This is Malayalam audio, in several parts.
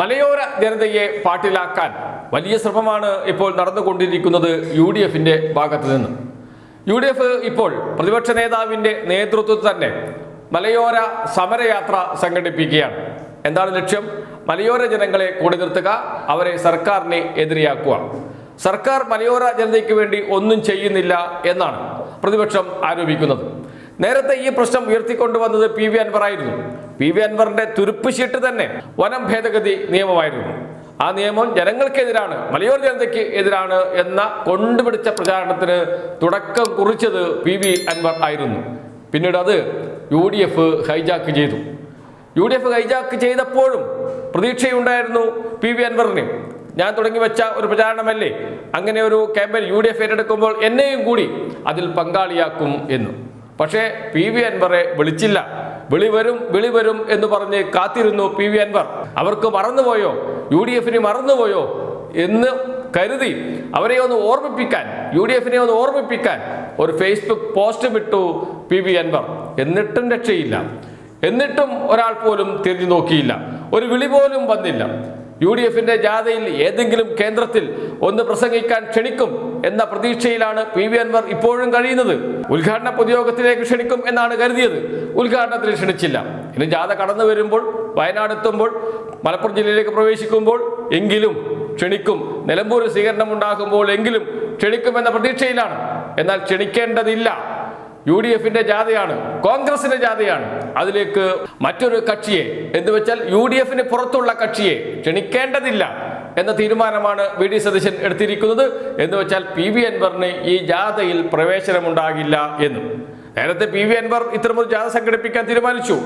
മലയോര ജനതയെ പാട്ടിലാക്കാൻ വലിയ ശ്രമമാണ് ഇപ്പോൾ നടന്നുകൊണ്ടിരിക്കുന്നത് യു ഡി എഫിന്റെ ഭാഗത്ത് നിന്ന്. യു ഡി എഫ് ഇപ്പോൾ പ്രതിപക്ഷ നേതാവിന്റെ നേതൃത്വത്തിൽ തന്നെ മലയോര സമരയാത്ര സംഘടിപ്പിക്കുകയാണ്. എന്താണ് ലക്ഷ്യം? മലയോര ജനങ്ങളെ കൂടി നിർത്തുക അവരെ സർക്കാരിനെ എതിരെയാക്കുക. സർക്കാർ മലയോര ജനതയ്ക്ക് വേണ്ടി ഒന്നും ചെയ്യുന്നില്ല എന്നാണ് പ്രതിപക്ഷം ആരോപിക്കുന്നത്. നേരത്തെ ഈ പ്രശ്നം ഉയർത്തിക്കൊണ്ടുവന്നത് പി വി അൻവറായിരുന്നു. പി വി അൻവറിന്റെ തുരുപ്പ് ഷീട്ട് തന്നെ വനം ഭേദഗതി നിയമമായിരുന്നു. ആ നിയമം ജനങ്ങൾക്കെതിരാണ് മലയോര ജനതയ്ക്ക് എതിരാണ് എന്ന കൊണ്ടുപിടിച്ച പ്രചാരണത്തിന് തുടക്കം കുറിച്ചത് പി വി അൻവർ ആയിരുന്നു. പിന്നീട് അത് യു ഡി എഫ് ഹൈജാക്ക് ചെയ്തു. യു ഡി എഫ് ഹൈജാക്ക് ചെയ്തപ്പോഴും പ്രതീക്ഷയുണ്ടായിരുന്നു പി വി അൻവറിന്. ഞാൻ തുടങ്ങി വെച്ച ഒരു പ്രചാരണമല്ലേ? അങ്ങനെ ഒരു ക്യാമ്പയിൻ യു ഡി എഫ് ഏറ്റെടുക്കുമ്പോൾ എന്നെയും കൂടി അതിൽ പങ്കാളിയാക്കും എന്ന്. പക്ഷേ പി വി അൻവറെ വിളിച്ചില്ല. വിളി വരും വിളി വരും എന്ന് പറഞ്ഞ് കാത്തിരുന്നു പി വി അൻവർ. അവർക്ക് മറന്നുപോയോ? യു ഡി എഫിന് മറന്നുപോയോ? എന്ന് കരുതി അവരെ ഒന്ന് ഓർമ്മിപ്പിക്കാൻ യു ഡി എഫിനെ ഒന്ന് ഓർമ്മിപ്പിക്കാൻ ഒരു ഫേസ്ബുക്ക് പോസ്റ്റ് വിട്ടു പി വി അൻവർ. എന്നിട്ടും രക്ഷയില്ല. എന്നിട്ടും ഒരാൾ പോലും തിരിഞ്ഞു നോക്കിയില്ല. ഒരു വിളി പോലും വന്നില്ല. യു ഡി എഫിന്റെ ജാഥയിൽ ഏതെങ്കിലും കേന്ദ്രത്തിൽ ഒന്ന് പ്രസംഗിക്കാൻ ക്ഷണിക്കും എന്ന പ്രതീക്ഷയിലാണ് പി വി അൻവർ ഇപ്പോഴും കഴിയുന്നത്. ഉദ്ഘാടന പൊതുയോഗത്തിലേക്ക് ക്ഷണിക്കും എന്നാണ് കരുതിയത്. ഉദ്ഘാടനത്തിൽ ക്ഷണിച്ചില്ല. ഇനി ജാഥ കടന്നു വരുമ്പോൾ വയനാട് എത്തുമ്പോൾ മലപ്പുറം ജില്ലയിലേക്ക് പ്രവേശിക്കുമ്പോൾ എങ്കിലും ക്ഷണിക്കും. നിലമ്പൂർ സ്വീകരണം ഉണ്ടാകുമ്പോൾ എങ്കിലും ക്ഷണിക്കും എന്ന പ്രതീക്ഷയിലാണ്. എന്നാൽ ക്ഷണിക്കേണ്ടതില്ല. യു ഡി എഫിന്റെ ജാഥയാണ് കോൺഗ്രസിന്റെ ജാഥയാണ്. അതിലേക്ക് മറ്റൊരു കക്ഷിയെ എന്ന് വെച്ചാൽ യു ഡി എഫിന് പുറത്തുള്ള കക്ഷിയെ ക്ഷണിക്കേണ്ടതില്ല എന്ന തീരുമാനമാണ് വി ഡി സതീശൻ എടുത്തിരിക്കുന്നത്. എന്ന് വെച്ചാൽ പി വി അൻവറിന് ഈ ജാഥയിൽ പ്രവേശനമുണ്ടാകില്ല എന്ന്. നേരത്തെ പി വി അൻവർ ഇത്തരമൊരു ജാഥ സംഘടിപ്പിക്കാൻ തീരുമാനിച്ചു.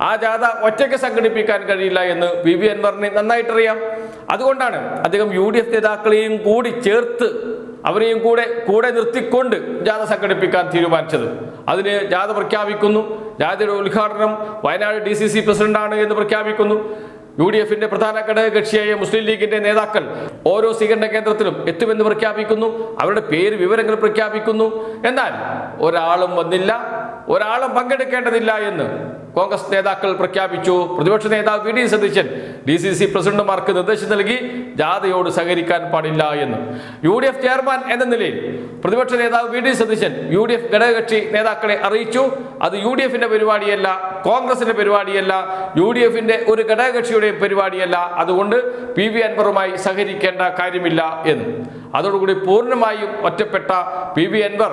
ആ ജാഥ ഒറ്റയ്ക്ക് സംഘടിപ്പിക്കാൻ കഴിയില്ല എന്ന് പി വി അൻവറിന് നന്നായിട്ടറിയാം. അതുകൊണ്ടാണ് അദ്ദേഹം യു ഡി എഫ് നേതാക്കളെയും കൂടി ചേർത്ത് അവരെയും കൂടെ കൂടെ നിർത്തിക്കൊണ്ട് ജാഥ സംഘടിപ്പിക്കാൻ തീരുമാനിച്ചത്. അതിന് ജാഥ പ്രഖ്യാപിക്കുന്നു. ജാഥയുടെ ഉദ്ഘാടനം വയനാട് ഡി സി സി പ്രസിഡന്റാണ് എന്ന് പ്രഖ്യാപിക്കുന്നു. യു ഡി എഫിന്റെ പ്രധാന ഘടക കക്ഷിയായ മുസ്ലിം ലീഗിന്റെ നേതാക്കൾ ഓരോ സ്വീകരണ കേന്ദ്രത്തിലും എത്തുമെന്ന് പ്രഖ്യാപിക്കുന്നു. അവരുടെ പേര് വിവരങ്ങൾ പ്രഖ്യാപിക്കുന്നു. എന്നാൽ ഒരാളും വന്നില്ല. ഒരാളും പങ്കെടുക്കേണ്ടതില്ല എന്ന് കോൺഗ്രസ് നേതാക്കൾ പ്രഖ്യാപിച്ചു. പ്രതിപക്ഷ നേതാവ് V D Satheesan D C C പ്രസിഡന്റുമാർക്ക് നിർദ്ദേശം നൽകി ജാഥയോട് സഹകരിക്കാൻ പാടില്ല എന്ന്. യു ഡി എഫ് ചെയർമാൻ എന്ന നിലയിൽ പ്രതിപക്ഷ നേതാവ് V D Satheesan U D F ഘടകകക്ഷി നേതാക്കളെ അറിയിച്ചു. അത് യു ഡി എഫിന്റെ പരിപാടിയല്ല കോൺഗ്രസിന്റെ പരിപാടിയല്ല യു ഡി എഫിന്റെ ഒരു ഘടകകക്ഷിയുടെയും പരിപാടിയല്ല. അതുകൊണ്ട് പി വി അൻവറുമായി സഹകരിക്കേണ്ട കാര്യമില്ല എന്ന്. അതോടുകൂടി പൂർണമായും ഒറ്റപ്പെട്ട പി വി അൻവർ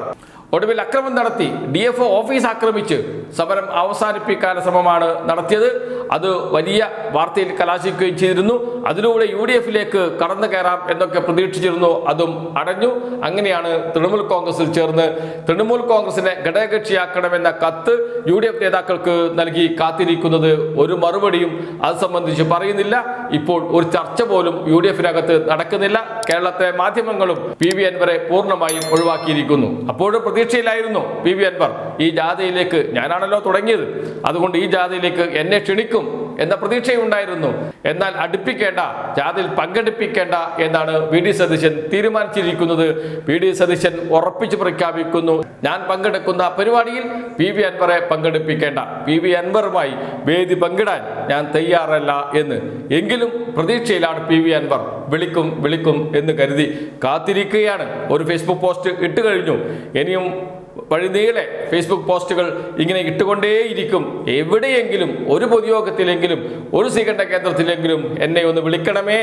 ഒടുവിൽ അക്രമം നടത്തി ഡി എഫ് ഓഫീസ് ആക്രമിച്ച് സമരം അവസാനിപ്പിക്കാൻ ശ്രമമാണ് നടത്തിയത്. അത് വലിയ വാർത്തയിൽ കലാശിക്കുകയും ചെയ്തിരുന്നു. അതിലൂടെ യു ഡി എഫിലേക്ക് കടന്നു കയറാം എന്നൊക്കെ പ്രതീക്ഷിച്ചിരുന്നു. അതും അടഞ്ഞു. അങ്ങനെയാണ് തൃണമൂൽ കോൺഗ്രസിൽ ചേർന്ന് തൃണമൂൽ കോൺഗ്രസിനെ ഘടകകക്ഷിയാക്കണമെന്ന കത്ത് യു ഡി എഫ് നേതാക്കൾക്ക് നൽകി കാത്തിരിക്കുന്നത് ഒരു മറുപടിയും അത് സംബന്ധിച്ച് പറയുന്നില്ല. ഇപ്പോൾ ഒരു ചർച്ച പോലും യു ഡി എഫിനകത്ത് നടക്കുന്നില്ല. കേരളത്തെ മാധ്യമങ്ങളും പി വി അൻവറെ പൂർണമായും ഒഴിവാക്കിയിരിക്കുന്നു. അപ്പോഴും പ്രതീക്ഷയിലായിരുന്നു പി വി അൻവർ. ഈ ജാഥയിലേക്ക് ഞാനാണല്ലോ തുടങ്ങിയത്. അതുകൊണ്ട് ഈ ജാഥയിലേക്ക് എന്നെ ക്ഷണിക്കും. എന്ന പ്രതീക്ഷയുണ്ടായിരുന്നു. എന്നാൽ അടുപ്പിക്കേണ്ട ജാഥയിൽ പങ്കെടുപ്പിക്കേണ്ട എന്നാണ് വി ഡി സതീശൻ തീരുമാനിച്ചിരിക്കുന്നത്. വി ഡി സതീശൻ ഉറപ്പിച്ചു പ്രഖ്യാപിക്കുന്നു. ഞാൻ പങ്കെടുക്കുന്ന പരിപാടിയിൽ പി വി അൻവറെ പങ്കെടുപ്പിക്കേണ്ട. പി വി അൻവറുമായി വേദി പങ്കിടാൻ ഞാൻ തയ്യാറല്ല എന്ന്. എങ്കിലും പ്രതീക്ഷയിലാണ് പി വി അൻവർ വിളിക്കും വിളിക്കും എന്ന് കരുതി കാത്തിരിക്കുകയാണ്. ഒരു ഫേസ്ബുക്ക് പോസ്റ്റ് ഇട്ട് കഴിഞ്ഞു. ഇനിയും വഴിനീളെ ഫേസ്ബുക്ക് പോസ്റ്റുകൾ ഇങ്ങനെ ഇട്ടുകൊണ്ടേയിരിക്കും. എവിടെയെങ്കിലും ഒരു പൊതുയോഗത്തിലെങ്കിലും ഒരു സ്വീകരണ കേന്ദ്രത്തിലെങ്കിലും എന്നെ ഒന്ന് വിളിക്കണമേ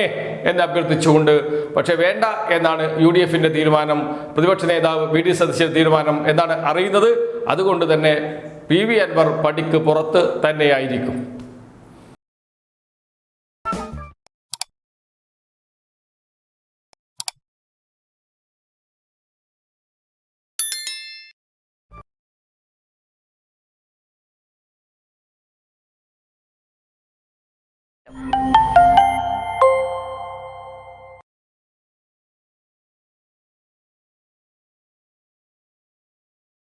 എന്ന് അഭ്യർത്ഥിച്ചുകൊണ്ട് പക്ഷേ വേണ്ട എന്നാണ് യു ഡി എഫിന്റെ തീരുമാനം പ്രതിപക്ഷ നേതാവ് വി ഡി തീരുമാനം എന്നാണ് അറിയുന്നത്. അതുകൊണ്ട് തന്നെ പി വി അൻവർ പടിക്ക് പുറത്ത് തന്നെയായിരിക്കും.